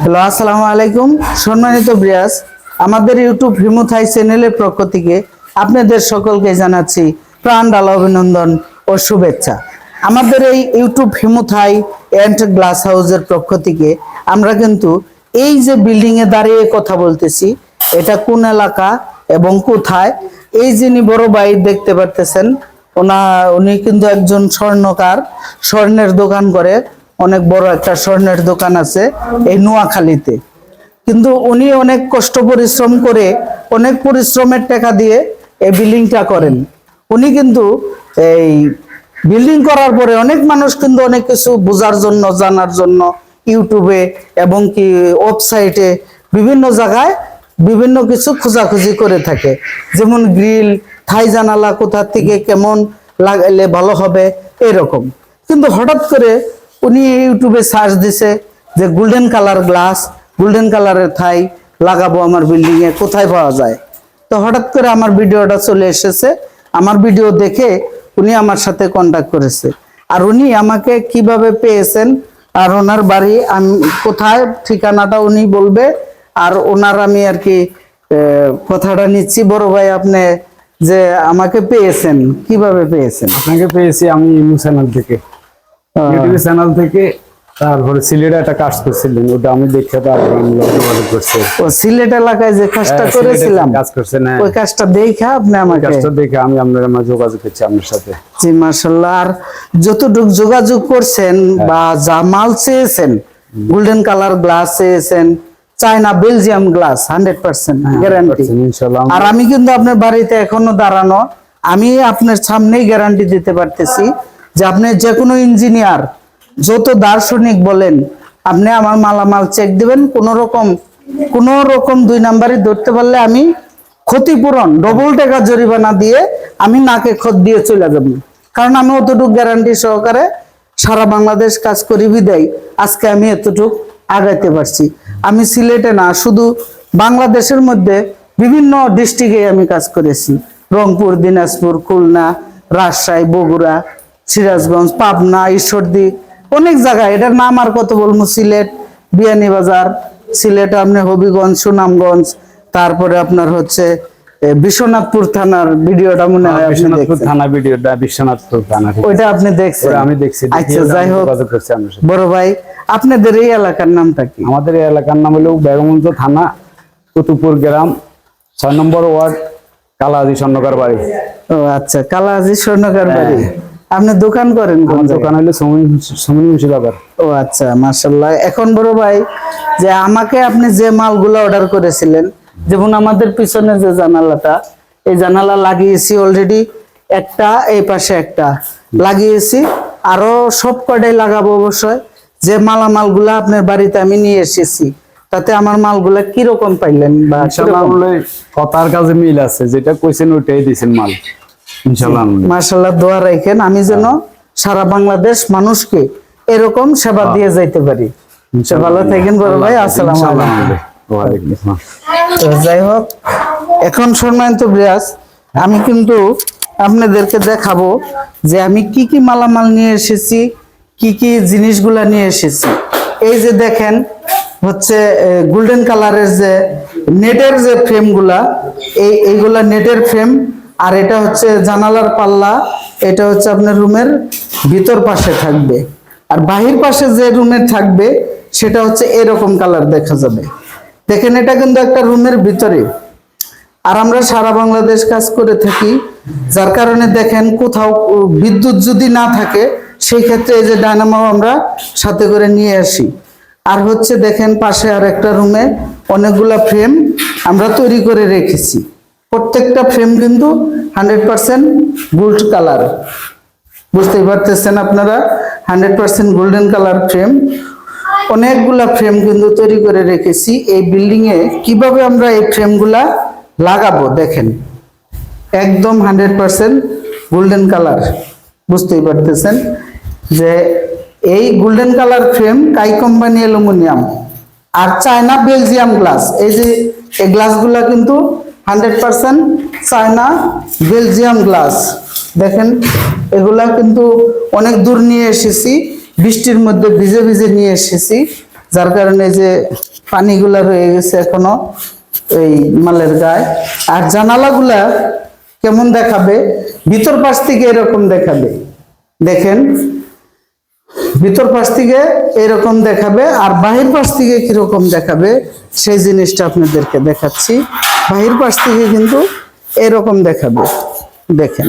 Hello, আসসালামু আলাইকুম। সম্মানিত ব্রিয়াস আমাদের ইউটিউব হিমুথাই চ্যানেলের পক্ষ থেকে আপনাদের সকলকে জানাচ্ছি প্রাণ ডালা অভিনন্দন ও শুভেচ্ছা। আমাদের এই ইউটিউব হিমুথাই অ্যান্ড গ্লাস হাউসের পক্ষ থেকে আমরা কিন্তু এই যে বিল্ডিং এ দাঁড়িয়ে কথা বলতেছি, এটা কোন এলাকা এবং কোথায়? এই যিনি বড় ভাই দেখতে পারতেছেন, ওনা উনি কিন্তু একজন স্বর্ণকার, স্বর্ণের দোকান করে। অনেক বড় একটা স্বর্ণের দোকান আছে এই নোয়াখালীতে। কিন্তু উনি অনেক কষ্ট পরিশ্রম করে, অনেক পরিশ্রমের টাকা দিয়ে এই বিল্ডিংটা করেন। উনি কিন্তু এই বিল্ডিং করার পরে অনেক মানুষ কিন্তু অনেক কিছু বোঝার জন্য, জানার জন্য ইউটিউবে এবং কি ওয়েবসাইটে বিভিন্ন জায়গায় বিভিন্ন কিছু খোঁজাখুঁজি করে থাকে। যেমন গ্রিল, থাই জানালা কোথা থেকে কেমন লাগাইলে ভালো হবে, এরকম। কিন্তু হঠাৎ করে উনি ইউটিউবে সার্চ দিছে যে গোল্ডেন কালার গ্লাস গোল্ডেন কালারের থাই লাগাবো আমার বিল্ডিংয়ে কোথায় পাওয়া যায়? তো হঠাৎ করে আমার ভিডিওটা চলে এসেছে। আমার ভিডিও দেখে উনি আমার সাথে কন্ট্যাক্ট করেছে। আর উনি আমাকে কীভাবে পেয়েছেন আর ওনার বাড়ি আমি, কোথায় ঠিকানাটা উনি বলবে। আর ওনার আমি আর কি কথাটা নিচ্ছি, বড় ভাই আপনি যে আমাকে পেয়েছেন, কীভাবে পেয়েছেন? আপনাকে পেয়েছি আমি ইমু থেকে। ইউটিউব চ্যানেল থেকে তারপরে সিলেটে একটা কাজ করছিলেন ওটা আমি দেখে তারপর আমি যোগাযোগ করছি। ও সিলেট এলাকায় যে কাজটা হ্যাঁ, করেছিলাম? কাজ করছেন হ্যাঁ। ওই কাজটা দেখে আপনি আমাকে? কাজটা দেখে আমি আপনার আমার যোগাযোগ করছি আপনার সাথে। জি মার্শাল্লাহ আর যতটুক যোগাযোগ করছেন হ্যাঁ। বা যা মাল চেয়েছেন গোল্ডেন কালার গ্লাস চেয়েছেন China Belgium glass hundred percent guarantee ইনশাল্লাহ আর আমি কিন্তু আপনার বাড়িতে এখনও দাঁড়ানো আমি আপনার সামনেই গ্যারান্টি দিতে পারতেছি। যে আপনি যে কোনো ইঞ্জিনিয়ার, যত দার্শনিক বলেন, আপনি আমার মালামাল চেক দিবেন, কোন রকম কোন রকম দুই নাম্বারই ধরতে পারলে আমি ক্ষতিপূরণ ডবল টাকা জরিমানা দিয়ে আমি নাকে খত দিয়ে চলে যাব। কারণ আমি অতটুকু গ্যারান্টি সহকারে সারা বাংলাদেশ কাজ করি, বিদায়। আজকে আমি এতটুক আগাইতে পারছি। আমি সিলেটে না, শুধু বাংলাদেশের মধ্যে বিভিন্ন ডিস্ট্রিক্টে আমি কাজ করেছি। রংপুর, দিনাজপুর, খুলনা, রাজশাহী, বগুড়া সিরাজগঞ্জ পাবনা ঈশ্বরদী অনেক জায়গায়। এটার নাম আর কত বলব? সিলেট বিয়ানীবাজার সিলেট আপনার হবিগঞ্জ সুনামগঞ্জ তারপরে আপনার হচ্ছে বিশ্বনাথপুর থানার ভিডিওটা মনে হয় বিশ্বনাথপুর থানা ভিডিওটা বিশ্বনাথপুর থানা ওইটা আপনি দেখছেন। আমি দেখছি আচ্ছা যাই হোক। বড় ভাই আপনাদের এই এলাকার নামটা কি? আমাদের এই এলাকার নাম হলো বেগমগঞ্জ থানা কুতুবপুর গ্রাম ছয় নম্বর ওয়ার্ড কালাজি স্বর্ণকার বাড়ি ও আচ্ছা কালাজি স্বর্ণকার বাড়ি আপনি দোকান করেন কোন? দোকান হলো সমীন সমীন মুন্সিবাজার ও আচ্ছা মার্শাল্লাহ এখন বড় ভাই যে আমাকে আপনি যে মালগুলো অর্ডার করেছিলেন যেমন আমাদের পিছনে যে জানালাটা এই জানালা লাগিয়েছি অলরেডি একটা এই পাশে একটা। লাগিয়েছি আরও সব কটাই লাগাবো অবশ্যই। যে মালামালগুলা আপনার বাড়িতে আমি নিয়ে এসেছি তাতে আমার মালগুলা কীরকম পাইলেন বা? কথার কাজে মিল আছে যেটা কইছেন ওইটাই দিছেন মাল। মার্শাল্লাহ দোয়া রাখেন। আমি যেন সারা বাংলাদেশ মানুষকে এরকম সেবা দিয়ে যাইতে পারি। ভালো থাকেন বড় ভাই আসসালাম আলাইকুম। তো যাই হোক এখন সম্মানিত ব্রিয়াস আমি কিন্তু আপনাদেরকে দেখাবো যে আমি কি কি মালামাল নিয়ে এসেছি কি কি জিনিসগুলা নিয়ে এসেছি। এই যে দেখেন হচ্ছে গোল্ডেন কালারের যে নেটের যে ফ্রেমগুলা এই এইগুলা নেটের ফ্রেম আর এটা হচ্ছে জানালার পাল্লা, এটা হচ্ছে আপনার রুমের ভিতর পাশে থাকবে। আর বাহির পাশে যে রুমের থাকবে, সেটা হচ্ছে এরকম কালার দেখা যাবে। দেখেন, এটা কিন্তু একটা রুমের ভিতরে। আর আমরা সারা বাংলাদেশ কাজ করে থাকি, যার কারণে দেখেন কোথাও বিদ্যুৎ যদি না থাকে, সেই ক্ষেত্রে এই যে ডায়নামো আমরা সাথে করে নিয়ে আসি। আর হচ্ছে দেখেন, পাশে আর একটা রুমে অনেকগুলা ফ্রেম আমরা তৈরি করে রেখেছি। প্রত্যেকটা ফ্রেম কিন্তু হান্ড্রেড পার্সেন্ট গোল্ড কালার বুঝতেই পারতেছেন আপনারা? Hundred percent golden colour frame অনেকগুলা ফ্রেম কিন্তু তৈরি করে রেখেছি। এই বিল্ডিং এ কীভাবে আমরা এই ফ্রেমগুলা লাগাবো দেখেন। একদম হান্ড্রেড পার্সেন্ট গোল্ডেন কালার বুঝতেই পারতেছেন যে এই গোল্ডেন কালার ফ্রেম কাই কোম্পানি অ্যালুমিনিয়াম আর চায়না বেলজিয়াম গ্লাস এই যে এই গ্লাসগুলা কিন্তু hundred percent China, Belgium glass. দেখেন, এগুলা কিন্তু অনেক দূর নিয়ে এসেছি, বৃষ্টির মধ্যে ভিজে ভিজে নিয়ে এসেছি, যার কারণে যে পানিগুলা রয়ে গেছে এখনও এই মালের গায়ে। আর জানালাগুলা কেমন দেখাবে? ভিতর পাশ থেকে এরকম দেখাবে। দেখেন, ভিতর পাশ থেকে এরকম দেখাবে, আর বাহির পাশ থেকে কীরকম দেখাবে, সেই জিনিসটা আপনাদেরকে দেখাচ্ছি। বাহির পাশ থেকে কিন্তু এরকম দেখাবে। দেখেন।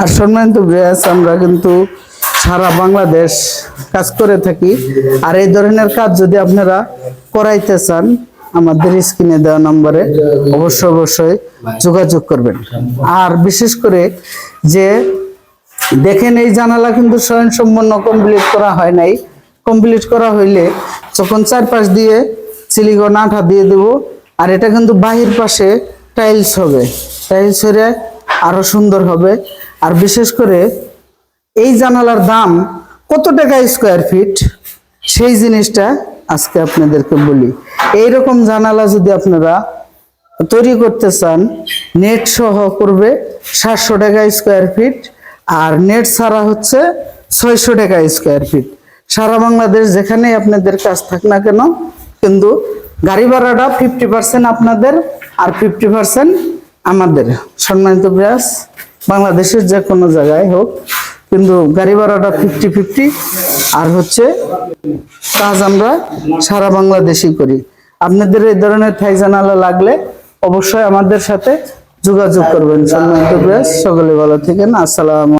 আর সম্মানিত ব্রিয়াস আমরা কিন্তু সারা বাংলাদেশ কাজ করে থাকি। আর এই ধরনের কাজ যদি আপনারা করাইতে চান, আমাদের স্ক্রিনে দেওয়া নম্বরে অবশ্যই অবশ্যই যোগাযোগ করবেন। আর বিশেষ করে যে দেখেন, এই জানালা কিন্তু স্বয়ংসম্পন্ন কমপ্লিট করা হয় নাই। কমপ্লিট করা হইলে যখন চারপাশ দিয়ে সিলিকন আঠা দিয়ে দেব আর এটা কিন্তু বাহির পাশে টাইলস হবে। টাইলস হলে আরও সুন্দর হবে। আর বিশেষ করে এই জানালার দাম কত টাকা স্কোয়ার ফিট সেই জিনিসটা আজকে আপনাদেরকে বলি। এই রকম জানালা যদি আপনারা তৈরি করতে চান নেট সহ করবে সাতশো টাকা স্কোয়ার ফিট আর নেট ছাড়া হচ্ছে ছয়শো টাকা স্কোয়ার ফিট সারা বাংলাদেশ যেখানেই আপনাদের কাজ থাক না কেন, কিন্তু গাড়ি ভাড়াটা ফিফটি পার্সেন্ট আপনাদের আর ফিফটি পার্সেন্ট আমাদের। সম্মানিত ব্রাস বাংলাদেশের যে কোনো জায়গায় হোক, কিন্তু গাড়ি ভাড়াটা ফিফটি ফিফটি আর হচ্ছে কাজ আমরা সারা বাংলাদেশই করি। আপনাদের এই ধরনের থাই জানালা লাগলে অবশ্যই আমাদের সাথে যোগাযোগ করবেন। সম্মানিত ব্রাস সকলে ভালো থাকেন। আসসালাম